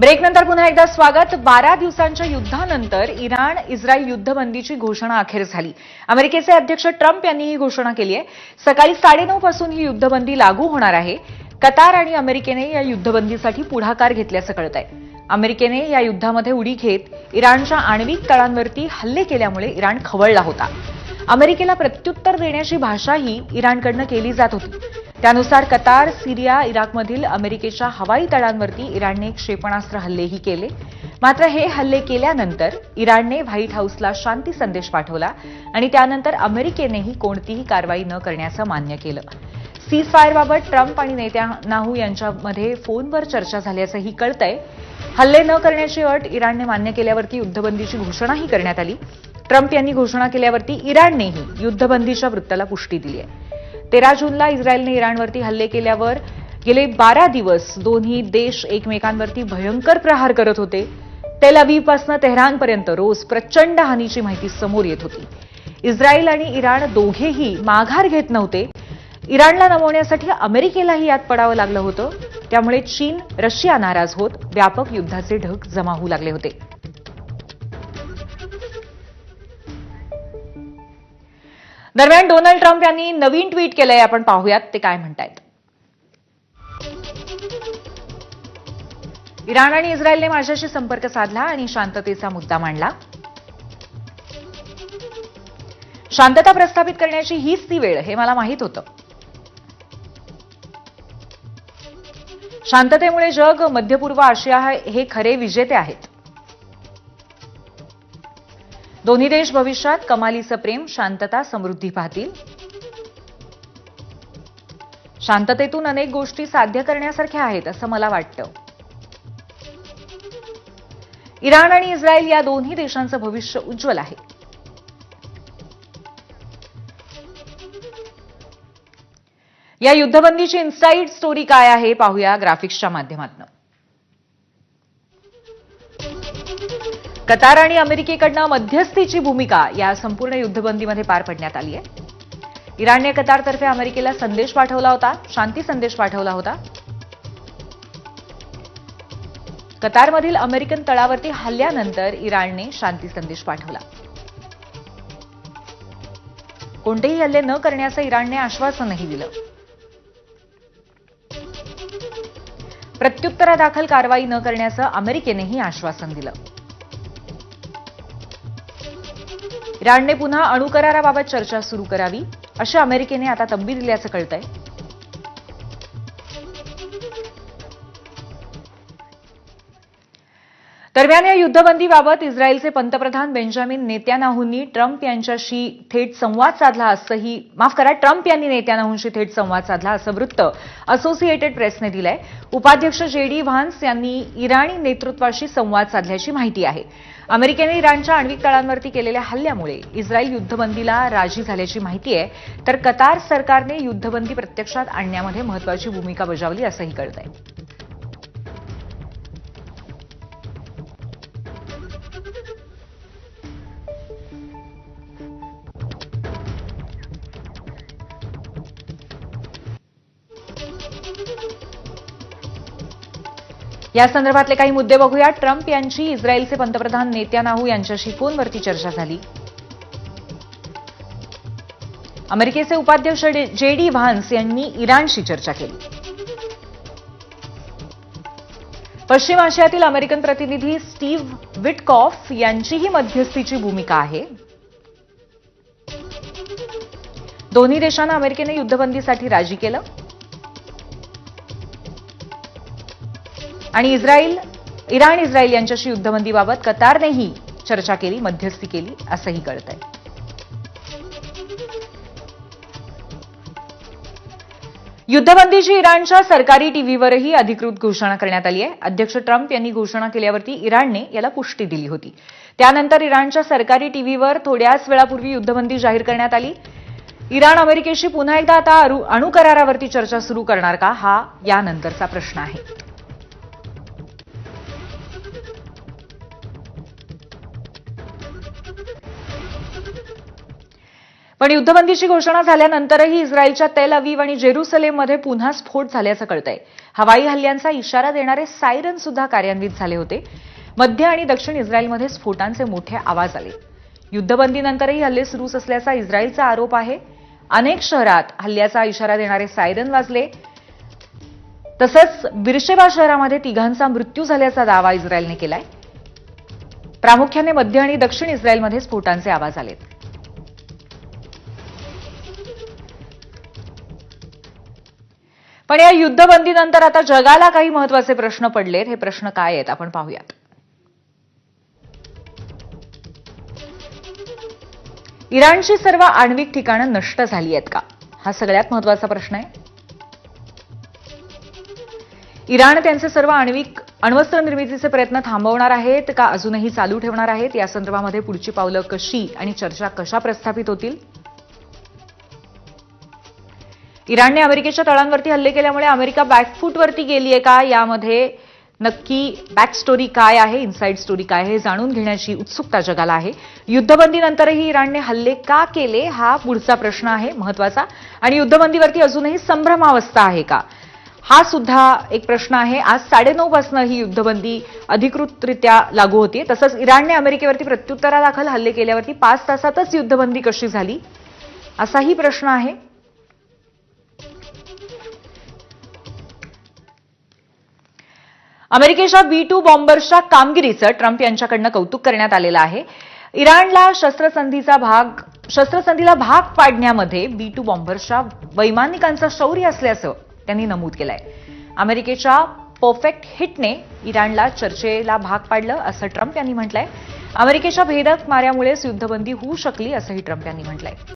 ब्रेकनंतर पुन्हा एकदा स्वागत. बारा दिवसांच्या युद्धानंतर इराण इस्रायल युद्धबंदीची घोषणा अखेर झाली. अमेरिकेचे अध्यक्ष ट्रम्प यांनी ही घोषणा केली आहे. सकाळी साडेनऊ पासून ही युद्धबंदी लागू होणार आहे. कतार आणि अमेरिकेने या युद्धबंदीसाठी पुढाकार घेतल्याचं कळत आहे. अमेरिकेने या युद्धामध्ये उडी घेत इराणच्या आण्विक तळांवरती हल्ले केल्यामुळे इराण खवळला होता. अमेरिकेला प्रत्युत्तर देण्याची भाषाही इराणकडनं केली जात होती. त्यानुसार कतार सिरिया इराकमधील अमेरिकेच्या हवाई तळांवरती इराणने क्षेपणास्त्र हल्लेही केले. मात्र हे हल्ले केल्यानंतर इराणने व्हाईट हाऊसला शांती संदेश पाठवला आणि त्यानंतर अमेरिकेनेही कोणतीही कारवाई न करण्याचं मान्य केलं. सीज फायरबाबत ट्रम्प आणि नेत्यानाहू यांच्यामध्ये फोनवर चर्चा झाल्याचंही कळतंय. हल्ले न करण्याची अट इराणने मान्य केल्यावरती युद्धबंदीची घोषणाही करण्यात आली. ट्रम्प यांनी घोषणा केल्यावरती इराणनेही युद्धबंदीच्या वृत्ताला पुष्टी दिली आहे तेरा जूनला इस्रायलने इराणवरती हल्ले केल्यावर गेले बारा दिवस दोन्ही देश एकमेकांवरती भयंकर प्रहार करत होते. तेल अवीपासनं तेहरानपर्यंत रोज प्रचंड हानीची माहिती समोर येत होती. इस्रायल आणि इराण दोघेही माघार घेत नव्हते. इराणला नमवण्यासाठी अमेरिकेलाही यात पडावं लागलं होतं. त्यामुळे चीन रशिया नाराज होत व्यापक युद्धाचे ढग जमा होऊ लागले होते. दरम्यान डोनाल्ड ट्रम्प यांनी नवीन ट्विट केलंय. आपण पाहूयात ते काय म्हणतायत. इराण आणि इस्रायलने माझ्याशी संपर्क साधला आणि शांततेचा मुद्दा मांडला. शांतता प्रस्थापित करण्याची हीच ती वेळ हे मला माहीत होतं. शांततेमुळे जग मध्य पूर्व आशिया हे खरे विजेते आहेत. दोन्ही देश भविष्यात कमालीचं प्रेम शांतता समृद्धी पाहतील. शांततेतून अनेक गोष्टी साध्य करण्यासारख्या आहेत असं मला वाटतं. इराण आणि इस्रायल या दोन्ही देशांचं भविष्य उज्ज्वल आहे. या युद्धबंदीची इन्साईड स्टोरी काय आहे पाहूया ग्राफिक्सच्या माध्यमातून. कतार आणि अमेरिकेकडनं मध्यस्थीची भूमिका या संपूर्ण युद्धबंदीमध्ये पार पडण्यात आली आहे. इराणने कतारतर्फे अमेरिकेला संदेश पाठवला होता शांती संदेश पाठवला होता. कतारमधील अमेरिकन तळावरती हल्ल्यानंतर इराणने शांती संदेश पाठवला. कोणतेही हल्ले न करण्याचं इराणने आश्वासनही दिलं. प्रत्युत्तरादाखल कारवाई न करण्याचं अमेरिकेनेही आश्वासन दिलं. इराणने पुन्हा अणुकराराबाबत चर्चा सुरू करावी अशी अमेरिकेने आता तंबी दिल्याचं कळतंय. दरम्यान या युद्धबंदीबाबत इस्रायलचे पंतप्रधान बेंजामिन नेत्यानाहूंनी ट्रम्प यांच्याशी थेट संवाद साधला असंही माफ करा ट्रम्प यांनी नेत्यानाहूंशी थेट संवाद साधला असं वृत्त असोसिएटेड प्रेसने दिलंय. उपाध्यक्ष जे डी व्हान्स यांनी इराणी नेतृत्वाशी संवाद साधल्याची माहिती आहे. अमेरिकेने इराणच्या आण्विक तळांवरती केलेल्या हल्ल्यामुळे इस्रायल युद्धबंदीला राजी झाल्याची माहिती आहे. तर कतार सरकारने युद्धबंदी प्रत्यक्षात आणण्यामध्ये महत्वाची भूमिका बजावली असंही कळतंय. या संदर्भातले काही मुद्दे बघूया. ट्रम्प यांची इस्रायलचे पंतप्रधान नेत्यानाहू यांच्याशी फोनवरती चर्चा झाली. अमेरिकेचे उपाध्यक्ष जे डी व्हान्स यांनी इराणशी चर्चा केली. पश्चिम आशियातील अमेरिकन प्रतिनिधी स्टीव्ह विटकॉफ यांचीही मध्यस्थीची भूमिका आहे. दोन्ही देशांना अमेरिकेने युद्धबंदीसाठी राजी केलं. आणि इस्रायल इराण इस्रायल यांच्याशी युद्धबंदीबाबत कतारनेही चर्चा केली मध्यस्थी केली असंही कळत आहे युद्धबंदीची इराणच्या सरकारी टीव्हीवरही अधिकृत घोषणा करण्यात आली आहे. अध्यक्ष ट्रम्प यांनी घोषणा केल्यावरती इराणने याला पुष्टी दिली होती. त्यानंतर इराणच्या सरकारी टीव्हीवर थोड्याच वेळापूर्वी युद्धबंदी जाहीर करण्यात आली. इराण अमेरिकेशी पुन्हा एकदा आता अणुकरारावरती चर्चा सुरू करणार का? हा यानंतरचा प्रश्न आहे. पण युद्धबंदीची घोषणा झाल्यानंतरही इस्रायलच्या तेल अवीव आणि जेरुसलेममध्ये पुन्हा स्फोट झाल्याचं कळतंय. हवाई हल्ल्यांचा इशारा देणारे सायरन सुद्धा कार्यान्वित झाले होते. मध्य आणि दक्षिण इस्रायलमध्ये स्फोटांचे मोठे आवाज आले. युद्धबंदीनंतरही हल्ले सुरूच असल्याचा इस्रायलचा आरोप आहे. अनेक शहरात हल्ल्याचा इशारा देणारे सायरन वाजले. तसंच बिरशेबा शहरामध्ये तिघांचा मृत्यू झाल्याचा दावा इस्रायलने केलाय. प्रामुख्याने मध्य आणि दक्षिण इस्रायलमध्ये स्फोटांचे आवाज आलेत. पण या युद्धबंदीनंतर आता जगाला काही महत्त्वाचे प्रश्न पडलेत. हे प्रश्न काय आहेत आपण पाहूयात. इराणची सर्व आण्विक ठिकाणं नष्ट झाली आहेत का? हा सगळ्यात महत्त्वाचा प्रश्न आहे. इराण त्यांचे सर्व आण्विक अण्वस्त्र निर्मितीचे प्रयत्न थांबवणार आहेत का अजूनही चालू ठेवणार आहेत? या संदर्भामध्ये पुढची पावलं कशी आणि चर्चा कशा प्रस्थापित होतील? इराणने अमेरिकेच्या तळांवरती हल्ले केल्यामुळे अमेरिका बॅकफूटवरती गेली आहे का? यामध्ये नक्की बॅक स्टोरी काय आहे? इनसाइड स्टोरी काय आहे? हे जाणून घेण्याची उत्सुकता जगाला आहे. युद्धबंदीनंतरही इराणने हल्ले का केले? हा पुढचा प्रश्न आहे महत्त्वाचा. आणि युद्धबंदीवरती अजूनही संभ्रमावस्था आहे का? हा सुद्धा एक प्रश्न आहे. आज साडेनऊ पासून ही युद्धबंदी अधिकृतरित्या लागू होती तसंच इराणने अमेरिकेवरती प्रत्युत्तरादाखल हल्ले केल्यावरती पाच तासातच युद्धबंदी कशी झाली? असाही प्रश्न आहे. अमेरिकेच्या बी टू बॉम्बर्सच्या कामगिरीचं ट्रम्प यांच्याकडनं कौतुक करण्यात आलेलं आहे. इराणला शस्त्रसंधीचा भाग शस्त्रसंधीला भाग पाडण्यामध्ये बी टू बॉम्बर्सच्या वैमानिकांचं शौर्य असल्याचं त्यांनी नमूद केलंय. अमेरिकेच्या परफेक्ट हिटने इराणला चर्चेला भाग पाडलं असं ट्रम्प यांनी म्हटलंय. अमेरिकेच्या भेदक माऱ्यामुळेच युद्धबंदी होऊ शकली असंही ट्रम्प यांनी म्हटलंय.